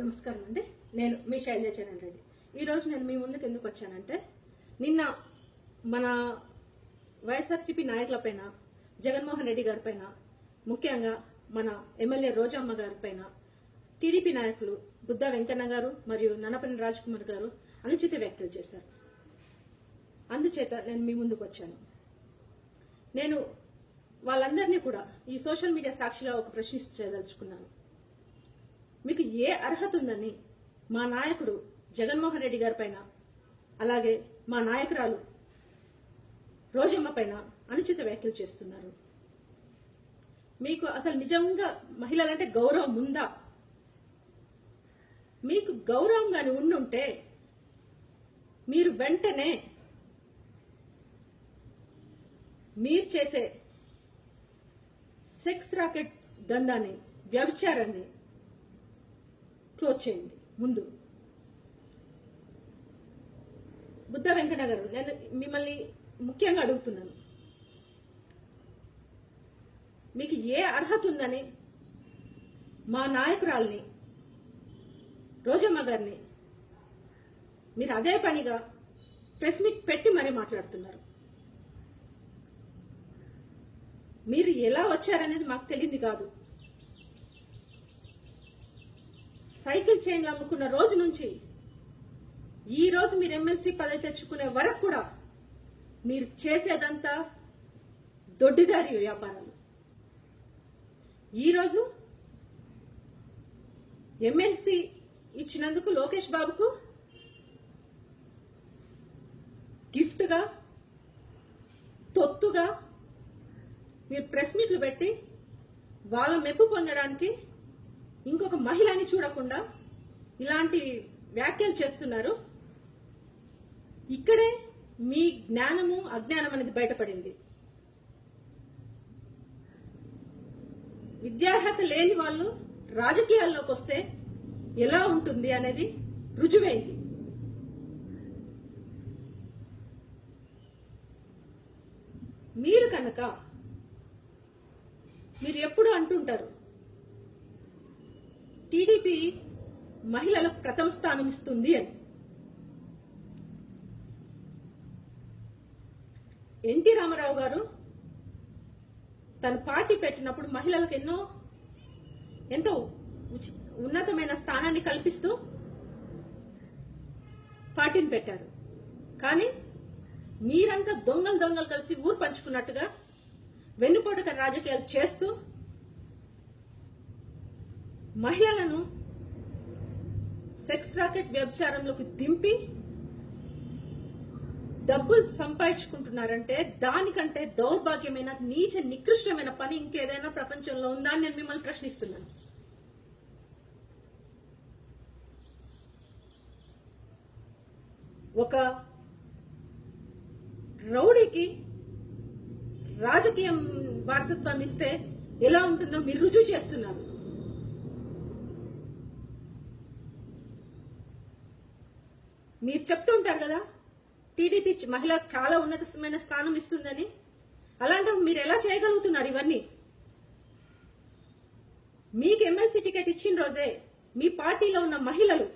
నమస్కారం అండి. నేను మీ శైలజాచరణ్ రెడ్డి. ఈరోజు నేను మీ ముందుకు ఎందుకు వచ్చానంటే నిన్న మన వైఎస్ఆర్సీపీ నాయకులపైన జగన్మోహన్ రెడ్డి గారిపైన ముఖ్యంగా మన ఎమ్మెల్యే రోజమ్మ గారిపైన టీడీపీ నాయకులు బుద్ధా వెంకన్న గారు మరియు నన్నపల్లి రాజ్ కుమార్ గారు అనుచిత వ్యాఖ్యలు చేశారు. అందుచేత నేను మీ ముందుకు వచ్చాను. నేను వాళ్ళందరినీ కూడా ఈ సోషల్ మీడియా సాక్షిగా ఒక ప్రశ్నించదలుచుకున్నాను. మీకు ఏ అర్హత ఉందని మా నాయకుడు జగన్మోహన్ రెడ్డి గారి పైన అలాగే మా నాయకురాలు రోజమ్మ పైన అనుచిత వ్యాఖ్యలు చేస్తున్నారు. మీకు అసలు నిజంగా మహిళలంటే గౌరవం ఉందా? మీకు గౌరవం కానీ ఉండుంటే మీరు వెంటనే మీరు చేసే సెక్స్ రాకెట్ దందాన్ని వ్యభిచారాన్ని క్లోజ్ చేయండి. ముందు. బుద్ధ వెంకట గారు నేను మిమ్మల్ని ముఖ్యంగా అడుగుతున్నాను. మీకు ఏ అర్హత ఉందని మా నాయకురాల్ని రోజమ్మ గారిని మీరు అదే పనిగా ప్రెస్ మీట్ పెట్టి మరీ మాట్లాడుతున్నారు. మీరు ఎలా వచ్చారనేది మాకు తెలియదు కాదు. సైకిల్ చైన్లు అమ్ముకున్న రోజు నుంచి ఈ రోజు మీరు ఎమ్మెల్సీ పదవి తెచ్చుకునే వరకు కూడా మీరు చేసేదంతా దొడ్డిదారి వ్యాపారాలు. ఈరోజు ఎమ్మెల్సీ ఇచ్చినందుకు లోకేష్ బాబుకు గిఫ్ట్గా తొత్తుగా మీరు ప్రెస్ మీట్లు పెట్టి వాళ్ళ మెప్పు పొందడానికి ఇంకొక మహిళని చూడకుండా ఇలాంటి వ్యాఖ్యలు చేస్తున్నారు. ఇక్కడే మీ జ్ఞానము అజ్ఞానం అనేది బయటపడింది. విద్యార్హత లేని వాళ్ళు రాజకీయాల్లోకి వస్తే ఎలా ఉంటుంది అనేది రుజువైంది. మీరు కనుక మీరు ఎప్పుడు అంటుంటారు టీడీపీ మహిళలకు ప్రథమ స్థానం ఇస్తుంది అని. ఎన్టీ రామారావు గారు తను పార్టీ పెట్టినప్పుడు మహిళలకు ఎన్నో ఎంతో ఉన్నతమైన స్థానాన్ని కల్పిస్తూ పార్టీని పెట్టారు. కానీ మీరంతా దొంగలు దొంగలు కలిసి ఊరు పంచుకున్నట్టుగా వెన్నుపోటక రాజకీయాలు చేస్తూ మహిళలను సెక్స్ రాకెట్ వ్యభిచారంలోకి దింపి డబ్బులు సంపాదించుకుంటున్నారంటే దానికంటే దౌర్భాగ్యమైన నీచ నికృష్టమైన పని ఇంకేదైనా ప్రపంచంలో ఉందా అని నేను మిమ్మల్ని ప్రశ్నిస్తున్నాను. ఒక రౌడీకి రాజకీయం వారసత్వాన్ని ఇస్తే ఎలా ఉంటుందో మీరు రుజువు చేస్తున్నారు. మీరు చెప్తుంటారు కదా టీడీపీ మహిళకు చాలా ఉన్నతమైన స్థానం ఇస్తుందని. అలాంటప్పుడు మీరు ఎలా చేయగలుగుతున్నారు ఇవన్నీ? మీకు ఎమ్మెల్సీ టికెట్ ఇచ్చిన రోజే మీ పార్టీలో ఉన్న మహిళలు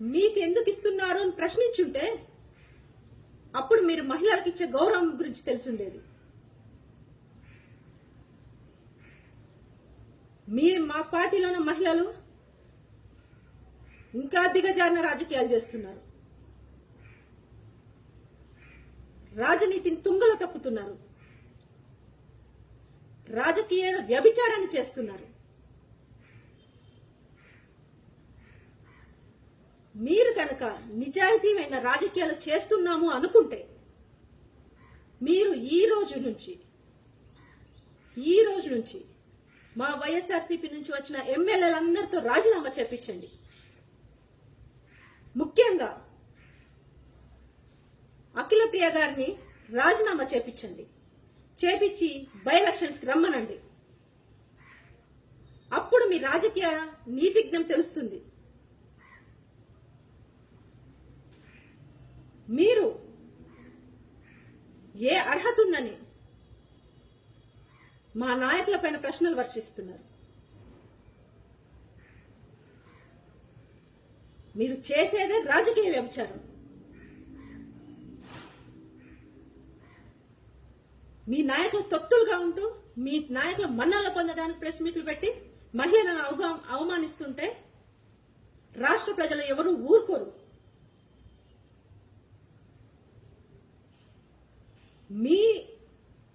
మీకు ఎందుకు ఇస్తున్నారు అని ప్రశ్నించుంటే అప్పుడు మీరు మహిళలకు ఇచ్చే గౌరవం గురించి తెలిసుండేది. మీ మా పార్టీలో ఉన్న మహిళలు ఇంకా దిగజారిన రాజకీయాలు చేస్తున్నారు. రాజనీతిని తుంగలో తప్పుతున్నారు. రాజకీయ వ్యభిచారాన్ని చేస్తున్నారు. మీరు కనుక నిజాయితీమైన రాజకీయాలు చేస్తున్నాము అనుకుంటే మీరు ఈ రోజు నుంచి ఈ రోజు నుంచి మా వైఎస్ఆర్సీపీ నుంచి వచ్చిన ఎమ్మెల్యేలందరితో రాజీనామా చెప్పించండి ముఖ్యంగా అఖిల ప్రియ గారిని రాజీనామా చేపించండి. చేపించి బై ఎలక్షన్స్కి రమ్మనండి. అప్పుడు మీ రాజకీయ నీతిజ్ఞం తెలుస్తుంది. మీరు ఏ అర్హత ఉందని మా నాయకుల పైన ప్రశ్నలు వర్షిస్తున్నారు. మీరు చేసేదే రాజకీయ వ్యభిచారం. మీ నాయకులు తొత్తులుగా ఉంటూ మీ నాయకుల మన్నలు పొందడానికి ప్రెస్ మీట్లు పెట్టి మహిళలను అవగా- అవమానిస్తుంటే రాష్ట్ర ప్రజలు ఎవరు ఊరుకోరు. మీ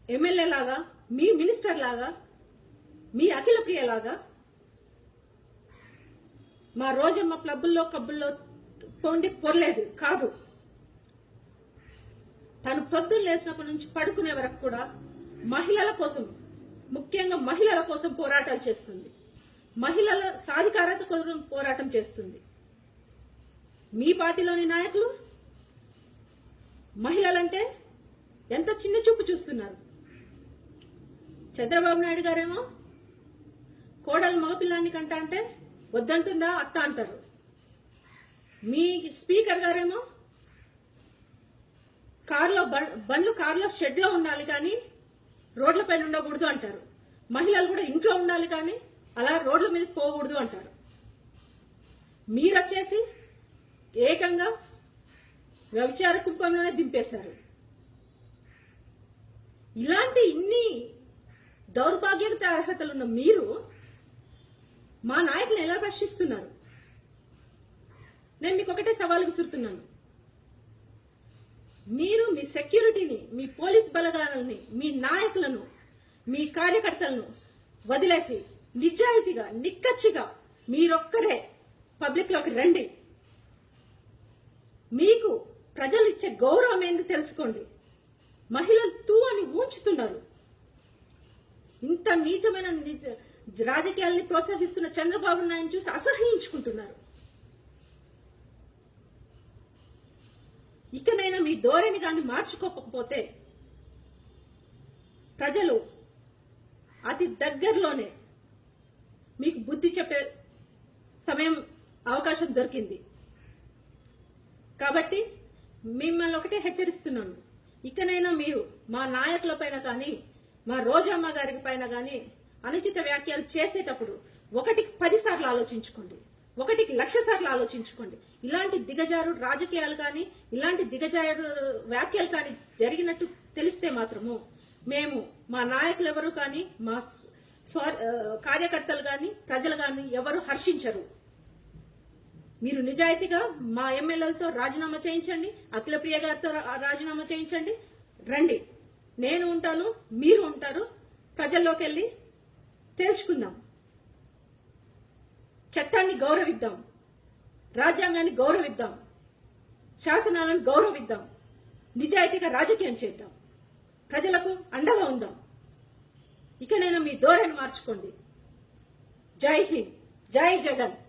ఎమ్మెల్యే లాగా మీ మినిస్టర్ లాగా మీ అఖిల ప్రియ లాగా మా రోజమ్మ క్లబ్బుల్లో కబ్బుల్లో పొండి పొరలేదు. కాదు. తను పొద్దున్న లేచినప్పటి నుంచి పడుకునే వరకు కూడా మహిళల కోసం ముఖ్యంగా మహిళల కోసం పోరాటాలు చేస్తుంది. మహిళల సాధికారత కోసం పోరాటం చేస్తుంది. మీ పార్టీలోని నాయకులు? మహిళలంటే ఎంత చిన్న చూపు చూస్తున్నారు? చంద్రబాబు నాయుడు గారేమో కోడలు మగపిల్లాన్ని కంట అంటే వద్దంటుందా అత్త అంటారు. మీ స్పీకర్ గారేమో కారులో బండ్లు కారులో షెడ్లో ఉండాలి కానీ రోడ్లపైన ఉండకూడదు అంటారు. మహిళలు కూడా ఇంట్లో ఉండాలి కానీ అలా రోడ్ల మీద పోకూడదు అంటారు. మీరు వచ్చేసి ఏకంగా వ్యభిచార కుంపంలోనే దింపేశారు. ఇలాంటి ఇన్ని దౌర్భాగ్యత అర్హతలున్న మీరు మా నాయకులు ఎలా ప్రశ్నిస్తున్నారు? నేను మీకు ఒకటే సవాల్ విసురుతున్నాను మీరు మీ సెక్యూరిటీని మీ పోలీస్ బలగాలని మీ నాయకులను మీ కార్యకర్తలను వదిలేసి నిజాయితీగా నిక్కచ్చిగా మీరొక్కరే పబ్లిక్లోకి రండి. మీకు ప్రజలు ఇచ్చే గౌరవం ఏంది తెలుసుకోండి. మహిళలు తూ అని ఊంచుతున్నారు. ఇంత నీచమైన రాజకీయాల్ని ప్రోత్సహిస్తున్న చంద్రబాబు నాయుడు చూసి అసహ్యించుకుంటున్నారు. ఇకనైనా మీ ధోరణి కానీ మార్చుకోకపోతే ప్రజలు అతి దగ్గరలోనే మీకు బుద్ధి చెప్పే సమయం అవకాశం దొరికింది. కాబట్టి మిమ్మల్ని ఒకటే హెచ్చరిస్తున్నాను. ఇకనైనా మీరు మా నాయకుల పైన కానీ మా రోజమ్మ గారి పైన కానీ అనుచిత వ్యాఖ్యలు చేసేటప్పుడు ఒకటికి పదిసార్లు ఆలోచించుకోండి. ఒకటికి లక్ష సార్లు ఆలోచించుకోండి. ఇలాంటి దిగజారు రాజకీయాలు కానీ ఇలాంటి దిగజారు వ్యాఖ్యలు కానీ జరిగినట్టు తెలిస్తే మాత్రము మేము మా నాయకులు ఎవరు కానీ మా కార్యకర్తలు కానీ ప్రజలు కానీ ఎవరు హర్షించరు. మీరు నిజాయితీగా మా ఎమ్మెల్యేలతో రాజీనామా చేయించండి అఖిల ప్రియ గారితో రాజీనామా చేయించండి. రండి. నేను ఉంటాను మీరు ఉంటారు. ప్రజల్లోకి వెళ్ళి తేల్చుకుందాం. చట్టాన్ని గౌరవిద్దాం. రాజ్యాంగాన్ని గౌరవిద్దాం. శాసనాలను గౌరవిద్దాం. నిజాయితీగా రాజకీయం చేద్దాం. ప్రజలకు అండగా ఉందాం. ఇకనైనా మీ ధోరణి మార్చుకోండి. జై హింద్. జై జగన్.